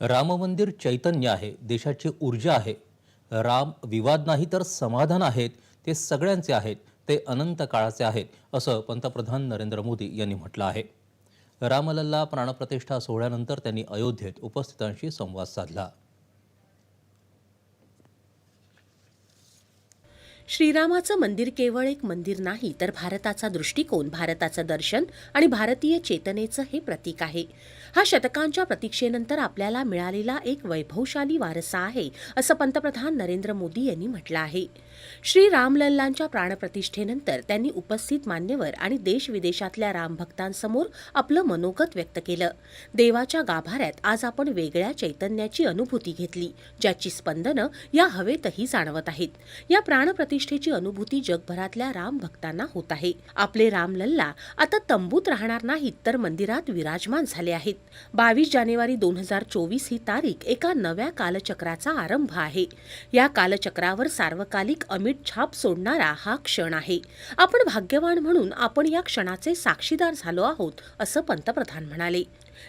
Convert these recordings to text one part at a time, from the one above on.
राम मंदिर चैतन्य आहे देशाची ऊर्जा आहे. राम विवाद नाही तर समाधान आहेत ते सगळ्यांचे आहेत ते अनंत काळाचे आहेत असं पंतप्रधान नरेंद्र मोदी यांनी म्हटलं आहे. रामलल्ला प्राणप्रतिष्ठा सोहळ्यानंतर त्यांनी अयोध्येत उपस्थितांशी संवाद साधला. श्रीरामाचं मंदिर केवळ एक मंदिर नाही तर भारताचा दृष्टिकोन भारताचं दर्शन आणि भारतीय चेतनेचं हे प्रतीक आहे. हा शतकांच्या प्रतीक्षेनंतर आपल्याला मिळालेला एक वैभवशाली वारसा आहे असं पंतप्रधान नरेंद्र मोदी यांनी म्हटलं आहे. श्री रामलल्लांच्या प्राणप्रतिष्ठेनंतर त्यांनी उपस्थित मान्यवर आणि देश विदेशातल्या रामभक्तांसमोर आपलं मनोगत व्यक्त केलं. देवाच्या गाभाऱ्यात आज आपण वेगळ्या चैतन्याची अनुभूती घेतली ज्याची स्पंदनं या हवेतही जाणवत आहेत. या प्रतिष्ठेची अनुभूती जगभरातल्या राम भक्तांना होत आहे. आपले रामलल्ला आता तंबूत राहणार नाहीत तर मंदिरात विराजमान झाले आहेत. बावीस जानेवारी दोन हजार चोवीस ही तारीख एका नव्या कालचक्राचा आरंभ आहे. या कालचक्रावर सार्वकालिक अमिट छाप सोडणारा हा क्षण आहे. आपण भाग्यवान म्हणून आपण या क्षणाचे साक्षीदार झालो आहोत असं पंतप्रधान म्हणाले.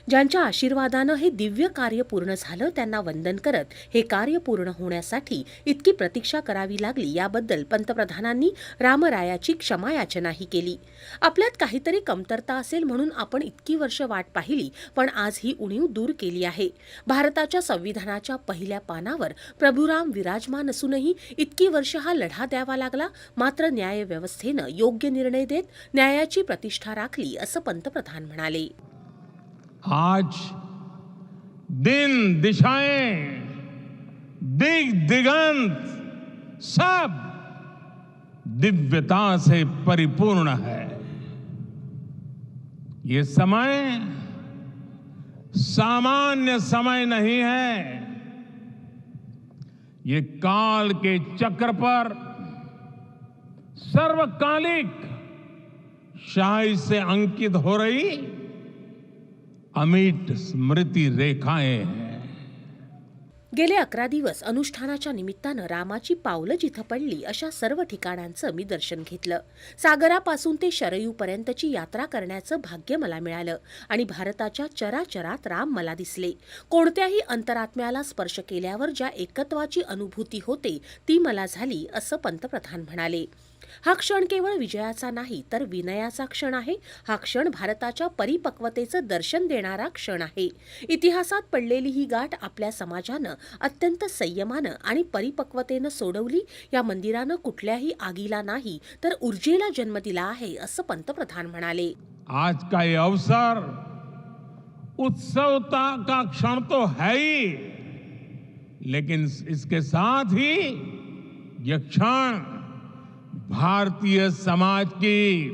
ज्यांच्या आशीर्वादानं हे दिव्य कार्य पूर्ण झालं त्यांना वंदन करत हे कार्य पूर्ण होण्यासाठी इतकी प्रतीक्षा करावी लागली याबद्दल पंतप्रधानांनी रामरायाची क्षमायाचनाही केली. आपल्यात काहीतरी कमतरता असेल म्हणून आपण इतकी वर्ष वाट पाहिली पण आज ही उणीव दूर केली आहे. भारताच्या संविधानाच्या पहिल्या पानावर प्रभुराम विराजमान असूनही इतकी वर्ष हा लढा द्यावा लागला मात्र न्यायव्यवस्थेनं योग्य निर्णय देत न्यायाची प्रतिष्ठा राखली असं पंतप्रधान म्हणाले. आज दिन, दिशाएँ, दिग, दिगंत, सब दिव्यता से परिपूर्ण है। ये समय सामान्य समय नहीं है। ये काल के चक्र पर सर्वकालिक शाही से अंकित हो रही अमिट स्मृती रेखाएं हैं। गेले अकरा दिवस अनुष्ठानाच्या निमित्तानं रामाची पावलं जिथं पडली अशा सर्व ठिकाणांचं मी दर्शन घेतलं. सागरापासून ते शरयूपर्यंतची यात्रा करण्याचं भाग्य मला मिळालं आणि भारताच्या चराचरात राम मला दिसले. कोणत्याही अंतरात्म्याला स्पर्श केल्यावर ज्या एकत्वाची अनुभूती होते ती मला झाली असं पंतप्रधान म्हणाले. हा क्षण केवळ विजयाचा नाही तर विनयाचा क्षण आहे. हा क्षण भारताच्या परिपक्वतेचं दर्शन देणारा क्षण आहे. इतिहासात पडलेली ही गाठ आपल्या समाजानं अत्यंत संयमानं आणि परिपक्वतेनं सोडवली. या मंदिरानं कुठल्याही आगीला नाही तर ऊर्जेला जन्म दिला आहे असं पंतप्रधान म्हणाले. आज का ये अवसर उत्सवता का क्षण तो है ही. लेकिन इसके साथ ही ये क्षण भारतीय समाज की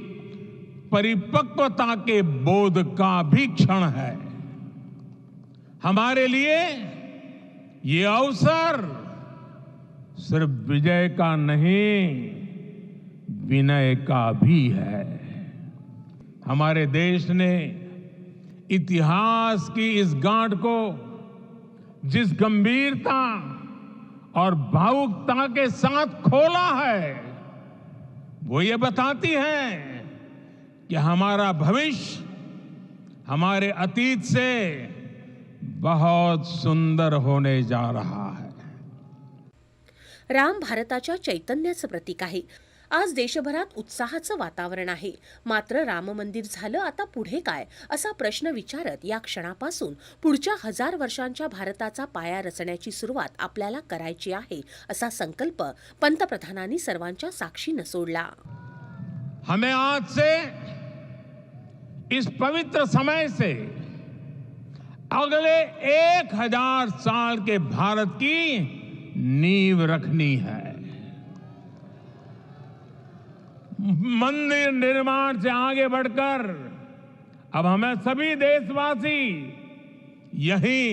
परिपक्वता के बोध का भी क्षण है। हमारे लिए ये अवसर सिर्फ़ विजय का नहीं, विनय का भी है। हमारे देश ने इतिहास की इस गांठ को जिस गंभीरता और भावुकता के साथ खोला है वो ये बताती है कि हमारा भविष्य हमारे अतीत से बहुत सुंदर होने जा रहा है। राम भारताच्या चैतन्याचं प्रतीक आहे। आज देशभरात उत्साहाचं वातावरण आहे. मात्र राम मंदिर झालं आता पुढे काय? असा प्रश्न विचारत या क्षणापासून पुढच्या हजार वर्षांच्या भारताचा पाया रचण्याची सुरुवात आपल्याला करायची आहे असा संकल्प पंतप्रधानांनी सर्वांच्या साक्षीनं सोडला. हमें आज से इस पवित्र समय से अगले एक हजार साल के भारत की नींव रखनी है। मंदिर निर्माण से आगे बढ़कर, अब हमें सभी देशवासी यही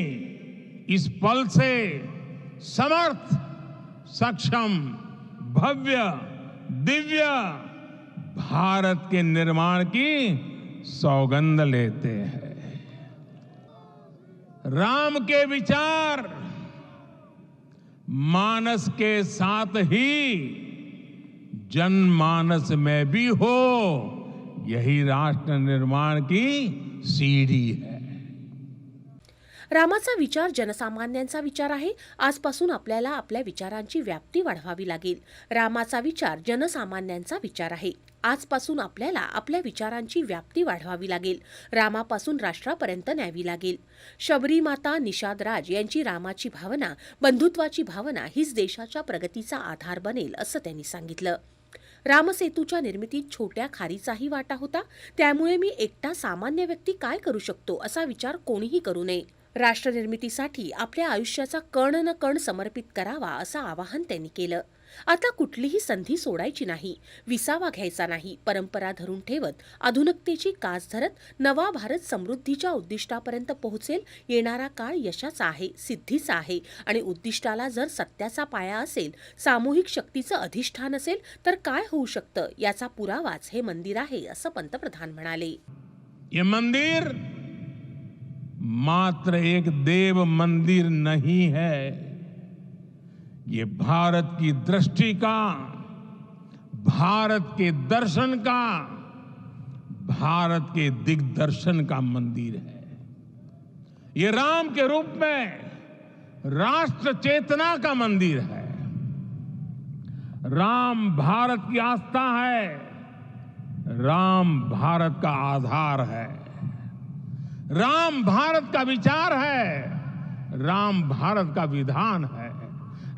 इस पल से समर्थ, सक्षम, भव्य, दिव्य भारत के निर्माण की सौगंध लेते हैं। राम के विचार मानस के साथ ही जनमानस में भी हो यही राष्ट्र निर्माण की सीढ़ी है। रामाचा विचार जनसामान्यांचा विचार आहे. आजपासून आपल्याला आपल्या विचारांची व्याप्ती वाढवावी लागेल. रामाचा विचार जनसामान्यांचा विचार आहे. आजपासून आपल्याला आपल्या विचारांची व्याप्ती वाढवावी लागेल. रामापासून राष्ट्रापर्यंत न्यावी लागेल. शबरी माता निषाद राज यांची रामाची भावना बंधुत्वाची भावना हीच देशाच्या प्रगतीचा आधार बनेल असं त्यांनी सांगितलं. रामसेतूच्या निर्मितीत छोट्या खारीचाही वाटा होता. त्यामुळे मी एकटा सामान्य व्यक्ती काय करू शकतो असा विचार कोणीही करू नये. राष्ट्रनिर्मितीसाठी आपल्या आयुष्याचा कण न कण समर्पित करावा असं आवाहन त्यांनी केलं. आता कुठलीही संधी सोडायची नाही विसावा घ्यायचा नाही परंपरा धरून ठेवत आधुनिकतेची कास धरत नवा भारत समृद्धीच्या उद्दिष्टापर्यंत पोहोचेल येणारा काळ यशाचा आहे सिद्धीचा आहे. आणि उद्दिष्टाला जर सत्याचा पाया असेल सामूहिक शक्तीचं अधिष्ठान असेल तर काय होऊ शकतं? याचा पुरावाच हे मंदिर आहे असं पंतप्रधान म्हणाले. हे मंदिर मात्र एक देव मंदिर नहीं है. ये भारत की दृष्टि का, भारत के दर्शन का, भारत के दिग्दर्शन का मंदिर है। ये राम के रूप में राष्ट्र चेतना का मंदिर है। राम भारत की आस्था है, राम भारत का आधार है। राम भारत का विचार है, राम भारत का विधान है।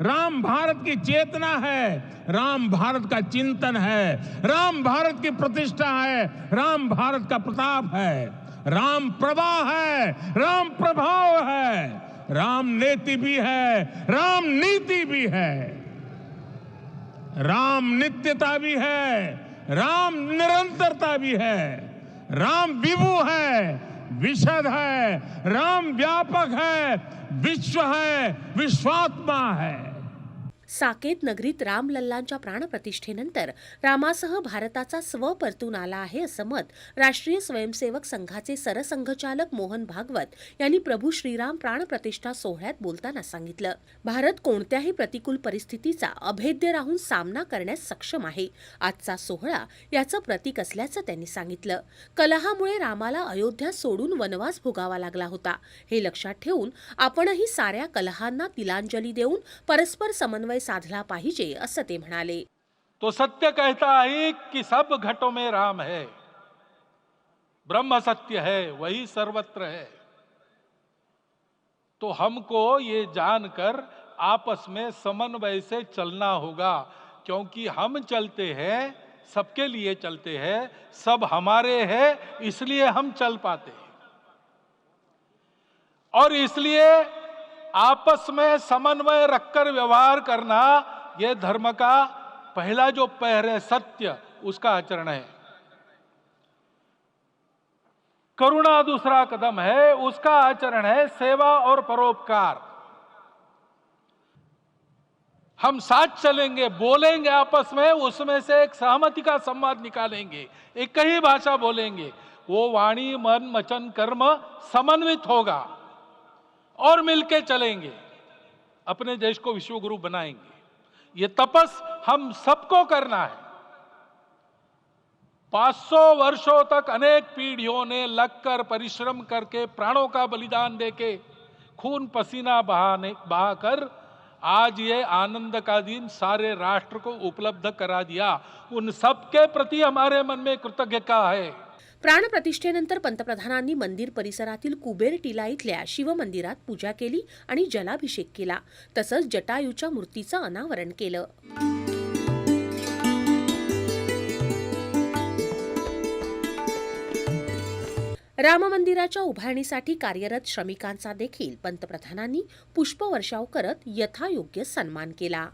राम भारत की चेतना है राम भारत का चिंतन है राम भारत की प्रतिष्ठा है राम भारत का प्रताप है राम प्रवाह है राम प्रभाव है राम नीति भी है राम नीति भी है राम नित्यता भी है राम निरंतरता भी है राम विभु है विशद है राम व्यापक है विश्व है विश्वात्मा है साकेत नगरीत रामलल्लांच्या प्राणप्रतिष्ठेनंतर रामासह भारताचा स्व परतून आला आहे असं मत राष्ट्रीय स्वयंसेवक संघाचे सरसंघचालक मोहन भागवत यांनी प्रभू श्रीराम प्राणप्रतिष्ठा सोहळ्यात बोलताना सांगितलं. भारत कोणत्याही प्रतिकूल परिस्थितीचा अभेद्य राहून सामना करण्यास सक्षम आहे. आजचा सोहळा याचं प्रतीक असल्याचं त्यांनी सांगितलं. कलहामुळे रामाला अयोध्या सोडून वनवास भोगावा लागला होता. हे लक्षात ठेवून आपणही साऱ्या कलहांना तिलांजली देऊन परस्पर समन्वय साधला पाहिजे असं ते म्हणाले. तो सत्य कहता है कि सब घटों में राम है। ब्रह्म सत्य है, वही सर्वत्र है। तो हमको ये जानकर आपस में समन्वय से चलना होगा, क्योंकि हम चलते हैं, सबके लिए चलते हैं, सब हमारे हैं, इसलिए हम चल पाते हैं। और इसलिए आपस में समन्वय रखकर व्यवहार करना यह धर्म का पहला जो पैर है, सत्य, उसका आचरण है। करुणा दूसरा कदम है, उसका आचरण है सेवा और परोपकार। हम साथ चलेंगे, बोलेंगे आपस में, उसमें से एक सहमति का संवाद निकालेंगे, एक ही भाषा बोलेंगे। वो वाणी, मन वचन कर्म समन्वित होगा। और मिलके चलेंगे। अपने देश को विश्व गुरु बनाएँगे। ये तपस हम सबको करना है। 500 वर्षों तक अनेक पीढ़ियों ने लगकर परिश्रम करके प्राणों का बलिदान देके खून पसीना बहाने, बहाकर आज ये आनंद का दिन सारे राष्ट्र को उपलब्ध करा दिया। उन सबके प्रति हमारे मन में कृतज्ञता है। प्राणप्रतिष्ठेनंतर पंतप्रधानांनी मंदिर परिसरातील कुबेर टीला इथल्या शिवमंदिरात पूजा केली आणि जलाभिषेक केला. तसंच जटायूच्या मूर्तीचं अनावरण केलं. राम मंदिराच्या उभारणीसाठी कार्यरत श्रमिकांचा देखील पंतप्रधानांनी पुष्पवर्षाव करत यथायोग्य सन्मान केला.